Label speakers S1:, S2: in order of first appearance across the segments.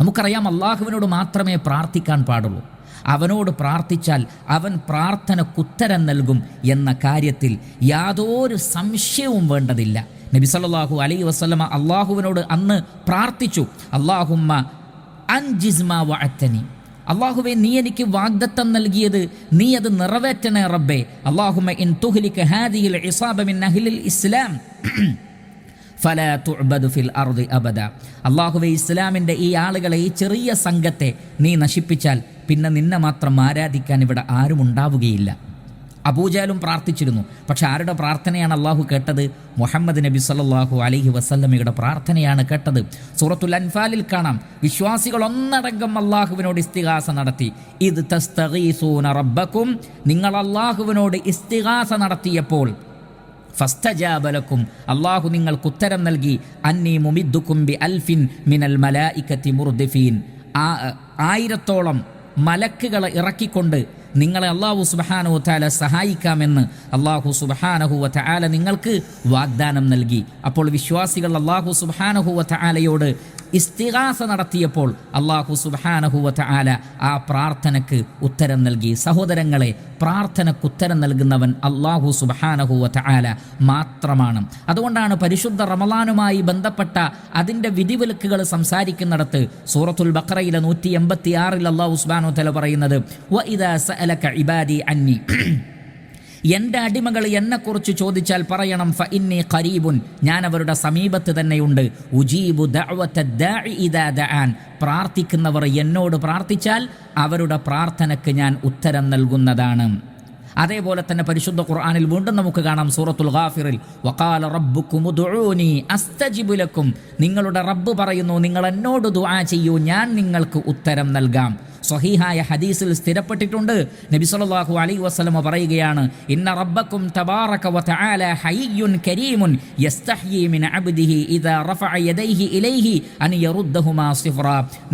S1: നമുക്കറിയാം അള്ളാഹുവിനോട് മാത്രമേ പ്രാർത്ഥിക്കാൻ പാടുള്ളൂ. അവനോട് പ്രാർത്ഥിച്ചാൽ അവൻ പ്രാർത്ഥനക്കുത്തരം നൽകും എന്ന കാര്യത്തിൽ യാതൊരു സംശയവും വേണ്ടതില്ല. നബി സല്ലാഹു അലൈ വസ്ലമ അള്ളാഹുവിനോട് അന്ന് പ്രാർത്ഥിച്ചു. അള്ളാഹുമ്മ അൻജിസ്മ വഅത്തനി. അള്ളാഹുവെ നീ എനിക്ക് വാഗ്ദത്തം നൽകിയത് നീ അത് നിറവേറ്റണേ റബ്ബേ. അള്ളാഹുമ്മ ഇൻ തുഹ്ലിക ഹാദിയിൽ ഇസാബ മിൻ അഹ്ലിൽ ഇസ്ലാം. ഫല തുഅബദു ഫിൽ അർദി അബദ. അള്ളാഹുവെ ഇസ്ലാമിന്റെ ഈ ആളുകളെ ഈ ചെറിയ സംഘത്തെ നീ നശിപ്പിച്ചാൽ പിന്നെ നിന്നെ മാത്രം ആരാധിക്കാൻ ഇവിടെ ആരും ഉണ്ടാവുകയില്ല. അബൂജാലും പ്രാർത്ഥിച്ചിരുന്നു. പക്ഷെ ആരുടെ പ്രാർത്ഥനയാണ് അള്ളാഹു കേട്ടത്? മുഹമ്മദ് നബി സല്ലാഹു അലഹി വസല്ലമയുടെ പ്രാർത്ഥനയാണ് കേട്ടത്. സൂറത്തുൽ അൻഫാലിൽ കാണാം. വിശ്വാസികൾ ഒന്നടങ്കം അള്ളാഹുവിനോട് ഇസ്തിഹാസ നടത്തി. ഇത് തസ്തഗീസൂന റബ്ബക്കും നിങ്ങൾ അള്ളാഹുവിനോട് ഇസ്തിഹാസ നടത്തിയപ്പോൾ ഫസ്തജാബലക്കും. അള്ളാഹു നിങ്ങൾക്ക് ഉത്തരം നൽകി അന്നി മുമിദ്ദുക്കും ബി അൽഫിൻ മിനൽ മലായിക്കത്തി മുർദിഫീൻ. ആ ആയിരത്തോളം മലക്കുകളെ ഇറക്കിക്കൊണ്ട് നിങ്ങളെ അള്ളാഹു സുബഹാനഹു താല സഹായിക്കാമെന്ന് അള്ളാഹു സുബഹാനഹു വല നിങ്ങൾക്ക് വാഗ്ദാനം നൽകി. അപ്പോൾ വിശ്വാസികൾ അള്ളാഹു സുബഹാനഹു വലയോട് ഇസ്തിഹാസ നടത്തിയപ്പോൾ അള്ളാഹു സുബഹാനഹുവ ആല ആ പ്രാർത്ഥനയ്ക്ക് ഉത്തരം നൽകി. സഹോദരങ്ങളെ പ്രാർത്ഥനയ്ക്ക് ഉത്തരം നൽകുന്നവൻ അള്ളാഹു സുബഹാനഹുവ ആല മാത്രമാണ്. അതുകൊണ്ടാണ് പരിശുദ്ധ റമലാനുമായി ബന്ധപ്പെട്ട അതിന്റെ വിധിവിലക്കുകൾ സംസാരിക്കുന്നിടത്ത് സൂറത്തുൽ ബക്രയിലെ നൂറ്റി എൺപത്തി ആറിൽ അള്ളാഹു സുബാനു തല പറയുന്നത് സഅലക ഇബാദി അന്നി. എന്റെ അടിമകൾ എന്നെക്കുറിച്ച് ചോദിച്ചാൽ പറയണം ഫ ഇന്നി ഖരീബുൻ. ഞാൻ അവരുടെ സമീപത്ത് തന്നെയുണ്ട്. ഉജീബു ദആൻ. പ്രാർത്ഥിക്കുന്നവർ എന്നോട് പ്രാർത്ഥിച്ചാൽ അവരുടെ പ്രാർത്ഥനയ്ക്ക് ഞാൻ ഉത്തരം നൽകുന്നതാണ്. അതേപോലെ തന്നെ പരിശുദ്ധ ഖുർആനിൽ വീണ്ടും നമുക്ക് കാണാം സൂറത്തുൽ ഗാഫിറിൽ വഖാല റബ്ബുക്കും അസ്തജിബുലക്കും അസ്തജിബു ലക്കും. നിങ്ങളുടെ റബ്ബ് പറയുന്നു നിങ്ങൾ എന്നോട് ദുആ ചെയ്യൂ ഞാൻ നിങ്ങൾക്ക് ഉത്തരം നൽകാം. സ്വഹീഹായ ഹദീസിൽ സ്ഥിരപ്പെട്ടിട്ടുണ്ട്. നബി സല്ലല്ലാഹു അലൈഹി വസല്ലമ പറയുകയാണ് ഇന്ന റബ്ബക്കും ഹയ്യുൻ കരീമുൻ മിൻ അബ്ദിഹി ഇദാ റഫഅ യദൈഹി ഇലൈഹി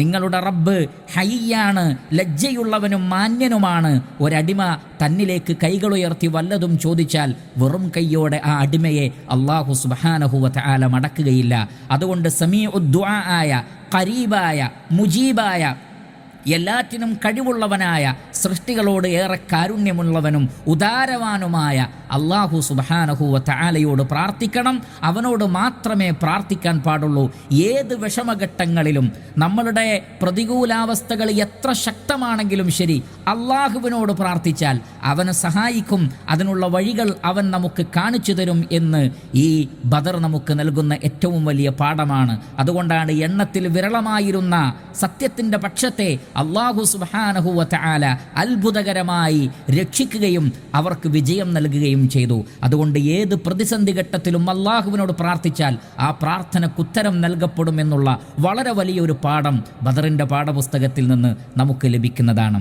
S1: നിങ്ങളുടെ റബ്ബ് ഹയ്യാണ് ലജ്ജയുള്ളവനും മാന്യനുമാണ്. ഒരടിമ തന്നിലേക്ക് കൈകളുയർത്തി വല്ലതും ചോദിച്ചാൽ വെറും കൈയോടെ ആ അടിമയെ അള്ളാഹു സുബ്ഹാനഹു വതആല മടക്കുകയില്ല. അതുകൊണ്ട് സമീ ഉദ്വാ ആയ കരീബായ മുജീബായ എല്ലാറ്റിനും കഴിവുള്ളവനായ സൃഷ്ടികളോട് ഏറെ കാരുണ്യമുള്ളവനും ഉദാരവാനുമായ അള്ളാഹു സുബാനഹുവ താലയോട് പ്രാർത്ഥിക്കണം. അവനോട് മാത്രമേ പ്രാർത്ഥിക്കാൻ പാടുള്ളൂ. ഏത് വിഷമഘട്ടങ്ങളിലും നമ്മളുടെ പ്രതികൂലാവസ്ഥകൾ എത്ര ശക്തമാണെങ്കിലും ശരി അള്ളാഹുവിനോട് പ്രാർത്ഥിച്ചാൽ അവനെ സഹായിക്കും. അതിനുള്ള വഴികൾ അവൻ നമുക്ക് കാണിച്ചു തരും എന്ന് ഈ ബദർ നമുക്ക് നൽകുന്ന ഏറ്റവും വലിയ പാഠമാണ്. അതുകൊണ്ടാണ് എണ്ണത്തിൽ വിരളമായിരുന്ന സത്യത്തിന്റെ പക്ഷത്തെ അള്ളാഹു സുബാനഹുവ താല അത്ഭുതകരമായി രക്ഷിക്കുകയും അവർക്ക് വിജയം നൽകുകയും ചെയ്തു. അതുകൊണ്ട് ഏത് പ്രതിസന്ധി ഘട്ടത്തിലും അള്ളാഹുവിനോട് പ്രാർത്ഥിച്ചാൽ ആ പ്രാർത്ഥനക്ക് ഉത്തരം നൽകപ്പെടും എന്നുള്ള വളരെ വലിയൊരു പാഠം ബദറിന്റെ പാഠപുസ്തകത്തിൽ നിന്ന് നമുക്ക് ലഭിക്കുന്നതാണ്.